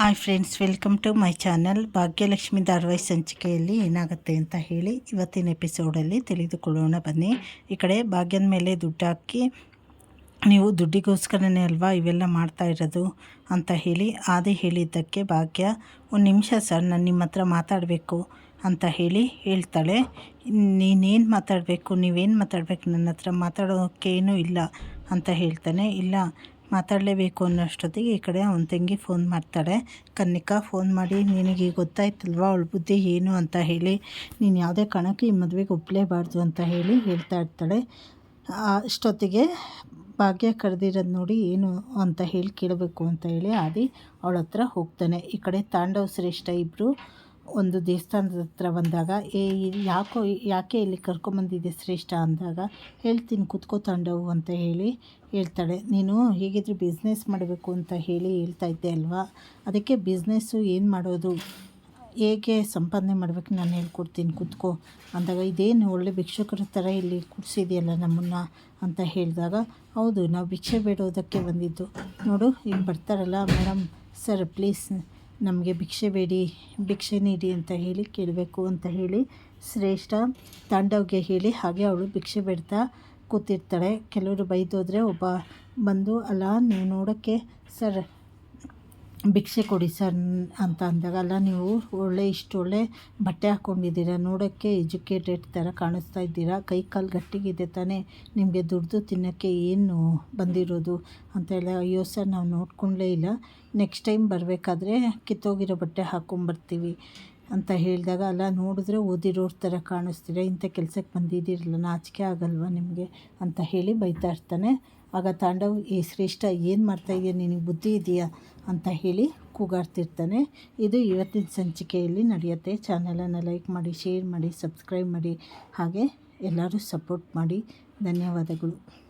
Hi friends welcome to my channel Bhagyalakshmi ಧಾರವಾಹಿ ಸಂಚಿಕೆಯಲ್ಲಿ ಏನಾಗುತ್ತೆ ಅಂತ ಹೇಳಿ ಇವತ್ತಿನ ಎಪಿಸೋಡಲ್ಲಿ ತಿಳಿದುಕೊಳ್ಳೋಣ. ಬನ್ನಿ, ಈ ಕಡೆ ಭಾಗ್ಯದ ಮೇಲೆ ದುಡ್ಡು ಹಾಕಿ, ನೀವು ದುಡ್ಡಿಗೋಸ್ಕರನೇ ಅಲ್ವಾ ಇವೆಲ್ಲ ಮಾಡ್ತಾ ಇರೋದು ಅಂತ ಹೇಳಿ, ಆದಿ ಹೇಳಿದ್ದಕ್ಕೆ ಭಾಗ್ಯ, ಒಂದು ನಿಮಿಷ ಸರ್, ನಾನು ನಿಮ್ಮ ಹತ್ರ ಮಾತಾಡಬೇಕು ಅಂತ ಹೇಳಿ ಹೇಳ್ತಾಳೆ. ನೀನೇನು ಮಾತಾಡಬೇಕು, ನೀವೇನು ಮಾತಾಡಬೇಕು ನನ್ನ ಹತ್ರ ಮಾತಾಡೋಕ್ಕೇನೂ ಇಲ್ಲ ಅಂತ ಹೇಳ್ತಾನೆ. ಇಲ್ಲ ಮಾತಾಡಲೇಬೇಕು ಅನ್ನೋಷ್ಟೊತ್ತಿಗೆ ಈ ಕಡೆ ಅವನ ತಂಗಿ ಫೋನ್ ಮಾಡ್ತಾಳೆ. ಕನ್ನಿಕಾ ಫೋನ್ ಮಾಡಿ ನಿನಗೆ ಗೊತ್ತಾಯ್ತಲ್ವ? ಅವಳ ಬುದ್ಧಿ ಏನು ಅಂತ ಹೇಳಿ. ನೀನು ಯಾವುದೇ ಕಾರಣಕ್ಕೆ ಈ ಮದುವೆಗೆ ಒಪ್ಪಲೇಬಾರ್ದು ಅಂತ ಹೇಳಿ ಹೇಳ್ತಾ ಇರ್ತಾಳೆ. ಅಷ್ಟೊತ್ತಿಗೆ ಭಾಗ್ಯ ಕರೆದಿರೋದು ನೋಡಿ ಏನು ಅಂತ ಹೇಳಿ ಕೇಳಬೇಕು ಅಂತ ಹೇಳಿ ಆದಿ ಅವಳ ಹತ್ರ ಹೋಗ್ತಾನೆ. ಈ ಕಡೆ ತಾಂಡವ ಶ್ರೇಷ್ಠ ಇಬ್ಬರು ಒಂದು ದೇವಸ್ಥಾನದ ಹತ್ರ ಬಂದಾಗ, ಏ ಯಾಕೋ, ಯಾಕೆ ಇಲ್ಲಿ ಕರ್ಕೊಂಬಂದಿದೆ ಶ್ರೇಷ್ಠ? ಅಂದಾಗ, ಹೇಳ್ತೀನಿ, ಕುತ್ಕೋ ತಾಂಡವು, ಅಂತ ಹೇಳಿ ಹೇಳ್ತಾಳೆ. ನೀನು ಹೇಗಿದ್ರು ಬಿಸ್ನೆಸ್ ಮಾಡಬೇಕು ಅಂತ ಹೇಳಿ ಹೇಳ್ತಾ ಇದ್ದೆ ಅಲ್ವಾ? ಅದಕ್ಕೆ ಬಿಸ್ನೆಸ್ಸು ಏನು ಮಾಡೋದು? ಹೇಗೆ ಸಂಪಾದನೆ ಮಾಡಬೇಕು ನಾನು ಹೇಳ್ಕೊಡ್ತೀನಿ, ಕುತ್ಕೋ. ಅಂದಾಗ, ಇದೇನು ಒಳ್ಳೆ ಭಿಕ್ಷುಕರ ಥರ ಇಲ್ಲಿ ಕೂಡಿಸಿದೆಯಲ್ಲ ನಮ್ಮನ್ನು? ಅಂತ ಹೇಳಿದಾಗ, ಹೌದು, ನಾವು ಭಿಕ್ಷೆ ಬೇಡೋದಕ್ಕೆ ಬಂದಿದ್ದು. ನೋಡು ಈಗ ಬರ್ತಾರಲ್ಲ, ಮೇಡಮ್, ಸರ್, ಪ್ಲೀಸ್ ನಮಗೆ ಭಿಕ್ಷೆ ಬೇಡಿ, ಭಿಕ್ಷೆ ನೀಡಿ ಅಂತ ಹೇಳಿ ಕೇಳಬೇಕು ಅಂತ ಹೇಳಿ ಶ್ರೇಷ್ಠ ತಾಂಡವ್ಗೆ ಹೇಳಿ ಹಾಗೆ ಅವಳು ಭಿಕ್ಷೆ ಬೇಡ್ತಾ ಕೂತಿರ್ತಾಳೆ. ಕೆಲವರು ಬೈದೋದ್ರೆ ಒಬ್ಬ ಬಂದು ಅಲ್ಲ ನೀವು ನೋಡೋಕ್ಕೆ ಸರ್ ಭಿಕ್ಷೆ ಕೊಡಿ ಸರ್ ಅಂತ ಅಂದಾಗ, ಅಲ್ಲ ನೀವು ಒಳ್ಳೆ ಇಷ್ಟು ಒಳ್ಳೆ ಬಟ್ಟೆ ಹಾಕ್ಕೊಂಡಿದ್ದೀರ, ನೋಡೋಕ್ಕೆ ಎಜುಕೇಟೆಡ್ ಥರ ಕಾಣಿಸ್ತಾ ಇದ್ದೀರಾ, ಕೈ ಕಾಲು ಗಟ್ಟಿಗಿದೆ ತಾನೇ, ನಿಮಗೆ ದುಡ್ದು ತಿನ್ನೋಕ್ಕೆ ಏನು ಬಂದಿರೋದು ಅಂತ ಹೇಳಿ, ಅಯ್ಯೋ ಸರ್, ನಾವು ನೋಡ್ಕೊಂಡೇ ಇಲ್ಲ. ನೆಕ್ಸ್ಟ್ ಟೈಮ್ ಬರಬೇಕಾದ್ರೆ ಕಿತ್ತೋಗಿರೋ ಬಟ್ಟೆ ಹಾಕ್ಕೊಂಬರ್ತೀವಿ ಅಂತ ಹೇಳಿದಾಗ, ಅಲ್ಲ ನೋಡಿದ್ರೆ ಓದಿರೋರ ಥರ ಕಾಣಿಸ್ತೀರಾ, ಇಂಥ ಕೆಲಸಕ್ಕೆ ಬಂದಿದ್ದೀರಲ್ಲ, ನಾಚಿಕೆ ಆಗಲ್ವಾ ನಿಮಗೆ ಅಂತ ಹೇಳಿ ಬೈತಾ ಇರ್ತಾನೆ. ಆಗ ತಾಂಡವ್ ಈ ಶ್ರೇಷ್ಠ, ಏನು ಮಾಡ್ತಾಯಿದೆಯಾ ನಿನಗೆ ಬುದ್ಧಿ ಇದೆಯಾ? ಅಂತ ಹೇಳಿ ಕೂಗಾಡ್ತಿರ್ತಾನೆ. ಇದು ಇವತ್ತಿನ ಸಂಚಿಕೆಯಲ್ಲಿ ನಡೆಯುತ್ತೆ. ಚಾನಲನ್ನು ಲೈಕ್ ಮಾಡಿ, ಶೇರ್ ಮಾಡಿ, ಸಬ್ಸ್ಕ್ರೈಬ್ ಮಾಡಿ, ಹಾಗೆ ಎಲ್ಲರೂ ಸಪೋರ್ಟ್ ಮಾಡಿ. ಧನ್ಯವಾದಗಳು.